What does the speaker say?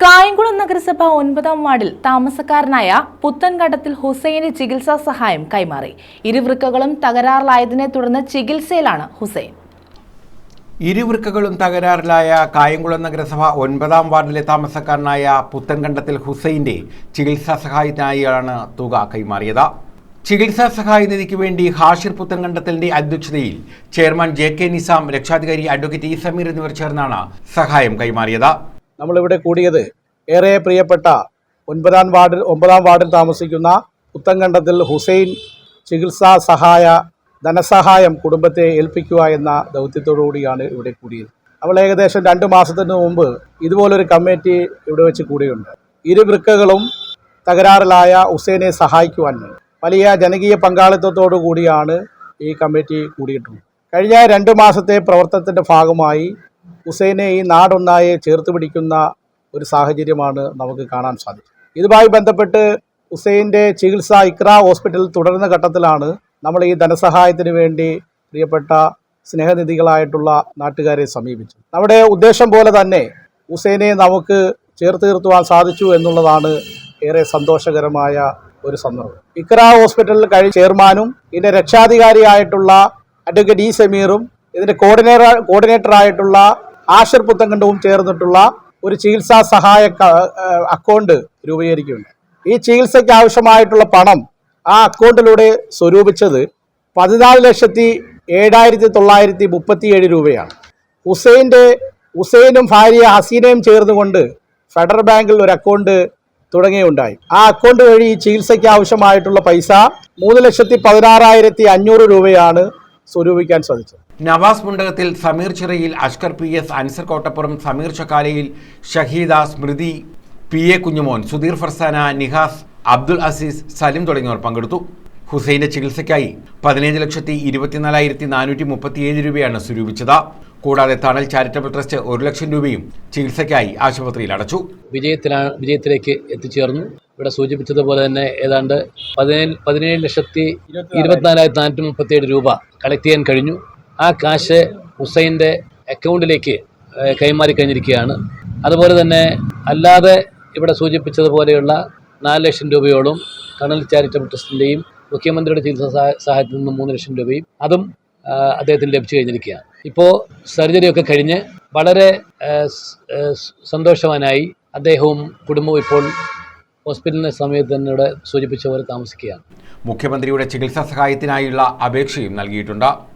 കായംകുളം നഗരസഭ ഒൻപതാം വാർഡിൽ താമസക്കാരനായ പുത്തൻകണ്ടത്തിൽ ഹുസൈന് ചികിത്സാ സഹായം കൈമാറി. ഇരുവൃക്കകളും തകരാറിലായതിനെ തുടർന്ന് ചികിത്സയിലാണ് ഹുസൈൻ. ഇരുവൃക്കകളും തകരാറിലായ കായംകുളം നഗരസഭ ഒൻപതാം വാർഡിലെ താമസക്കാരനായ പുത്തൻകണ്ടത്തിൽ ഹുസൈന്റെ ചികിത്സാ സഹായത്തിനായാണ് തുക കൈമാറിയത്. ചികിത്സാ സഹായ നിധിക്ക് വേണ്ടി ഹാഷിർ പുത്തൻകണ്ടത്തിലിന്റെ അധ്യക്ഷതയിൽ ചെയർമാൻ ജെ കെ നിസാം രക്ഷാധികാരി അഡ്വക്കേറ്റ് ഇ സമീർ എന്നിവർ ചേർന്നാണ് സഹായം കൈമാറിയത്. നമ്മളിവിടെ കൂടിയത് ഏറെ പ്രിയപ്പെട്ട ഒൻപതാം വാർഡിൽ ഒമ്പതാം വാർഡിൽ താമസിക്കുന്ന പുത്തങ്കണ്ടത്തിൽ ഹുസൈൻ ചികിത്സാ സഹായ ധനസഹായം കുടുംബത്തെ ഏൽപ്പിക്കുക എന്ന ദൗത്യത്തോടുകൂടിയാണ് ഇവിടെ കൂടിയത്. അവൾ ഏകദേശം രണ്ട് മാസത്തിന് മുമ്പ് ഇതുപോലൊരു കമ്മിറ്റി ഇവിടെ വെച്ച് കൂടിയുണ്ട്. ഇരു വൃക്കകളും തകരാറിലായ ഹുസൈനെ സഹായിക്കുവാൻ വലിയ ജനകീയ പങ്കാളിത്തത്തോടു കൂടിയാണ് ഈ കമ്മിറ്റി കൂടിയിട്ടുള്ളത്. കഴിഞ്ഞ രണ്ട് മാസത്തെ പ്രവർത്തനത്തിന്റെ ഭാഗമായി ഹുസൈനെ ഈ നാടൊന്നായി ചേർത്ത് പിടിക്കുന്ന ഒരു സാഹചര്യമാണ് നമുക്ക് കാണാൻ സാധിക്കും ഇതുമായി ബന്ധപ്പെട്ട് ഹുസൈന്റെ ചികിത്സ ഇക്ര ഹോസ്പിറ്റലിൽ തുടരുന്ന ഘട്ടത്തിലാണ് നമ്മൾ ഈ ധനസഹായത്തിന് വേണ്ടി പ്രിയപ്പെട്ട സ്നേഹനിധികളായിട്ടുള്ള നാട്ടുകാരെ സമീപിച്ചു നമ്മുടെ ഉദ്ദേശം പോലെ തന്നെ ഹുസൈനെ നമുക്ക് ചേർത്ത് നിർത്തുവാൻ സാധിച്ചു എന്നുള്ളതാണ് ഏറെ സന്തോഷകരമായ ഒരു സന്ദർഭം. ഇക്ര ഹോസ്പിറ്റലിൽ കഴി ചെയർമാനും ഇതിന്റെ രക്ഷാധികാരിയായിട്ടുള്ള അഡ്വക്കേറ്റ് ഇ സമീറും ഇതിന്റെ കോർഡിനേറ്റർ കോർഡിനേറ്ററായിട്ടുള്ള ആഷിർ പുത്തങ്കണ്ടവും ചേർന്നിട്ടുള്ള ഒരു ചികിത്സാ സഹായ അക്കൗണ്ട് രൂപീകരിക്കുകയുണ്ട്. ഈ ചികിത്സയ്ക്ക് ആവശ്യമായിട്ടുള്ള പണം ആ അക്കൗണ്ടിലൂടെ സ്വരൂപിച്ചത് പതിനാല് ലക്ഷത്തി ഏഴായിരത്തി തൊള്ളായിരത്തി മുപ്പത്തിയേഴ് രൂപയാണ്. ഹുസൈന്റെ ഹുസൈനും ഭാര്യ ഹസീനയും ചേർന്നുകൊണ്ട് ഫെഡറൽ ബാങ്കിൽ ഒരു അക്കൗണ്ട് തുടങ്ങിയുണ്ടായി. ആ അക്കൗണ്ട് വഴി ഈ ചികിത്സയ്ക്ക് ആവശ്യമായിട്ടുള്ള പൈസ മൂന്ന് ലക്ഷത്തി പതിനാറായിരത്തി അഞ്ഞൂറ് രൂപയാണ് സ്വരൂപിക്കാൻ സാധിച്ചത്. നവാസ് മുണ്ടകത്തിൽ സമീർ ചിറയിൽ Ashkar P S Ansar Kottappuram Sameer ചക്കാലയിൽ Shaheeda Smriti P A Kunjumon Sudheer Farsana Nihas Abdul Azeez Salim തുടങ്ങിയവർ പങ്കെടുത്തു. ഹുസൈന്റെ ചികിത്സയ്ക്കായി പതിനഞ്ച് ലക്ഷത്തി ഇരുപത്തിനാലായിരത്തി നാനൂറ്റി മുപ്പത്തിയേഴ് രൂപയാണ് സ്വരൂപിച്ചത്. കൂടാതെ തണൽ ചാരിറ്റബിൾ ട്രസ്റ്റ് ഒരു ലക്ഷം രൂപയും ചികിത്സയ്ക്കായി ആശുപത്രിയിൽ അടച്ചു. വിജയത്തിലാണ് വിജയത്തിലേക്ക് എത്തിച്ചേർന്നു. ഇവിടെ സൂചിപ്പിച്ചതുപോലെ തന്നെ ഏതാണ്ട് പതിനേഴ് പതിനേഴ് ലക്ഷത്തി ഇരുപത്തിനാലായിരത്തി നാനൂറ്റി മുപ്പത്തിയേഴ് രൂപ കളക്ട് ചെയ്യാൻ കഴിഞ്ഞു. ആ കാശ് ഹുസൈന്റെ അക്കൗണ്ടിലേക്ക് കൈമാറി കഴിഞ്ഞിരിക്കുകയാണ്. അതുപോലെ തന്നെ അല്ലാതെ ഇവിടെ സൂചിപ്പിച്ചതുപോലെയുള്ള നാല് ലക്ഷം രൂപയോളം കണൽ ചാരിറ്റബിൾ ട്രസ്റ്റിന്റെയും മുഖ്യമന്ത്രിയുടെ ചികിത്സാ സഹായ- സഹായത്തിൽ നിന്ന് മൂന്ന് ലക്ഷം രൂപയും അതും അദ്ദേഹത്തിന് ലഭിച്ചു കഴിഞ്ഞിരിക്കുകയാണ്. ഇപ്പോൾ സർജറിയൊക്കെ കഴിഞ്ഞ് വളരെ സന്തോഷവാനായി അദ്ദേഹവും കുടുംബവും ഇപ്പോൾ ഹോസ്പിറ്റലിന്റെ സമയത്ത് തന്നെ ഇവിടെ സൂചിപ്പിച്ച പോലെ താമസിക്കുകയാണ്. മുഖ്യമന്ത്രിയുടെ ചികിത്സാ സഹായത്തിനായുള്ള അപേക്ഷയും നൽകിയിട്ടുണ്ട്.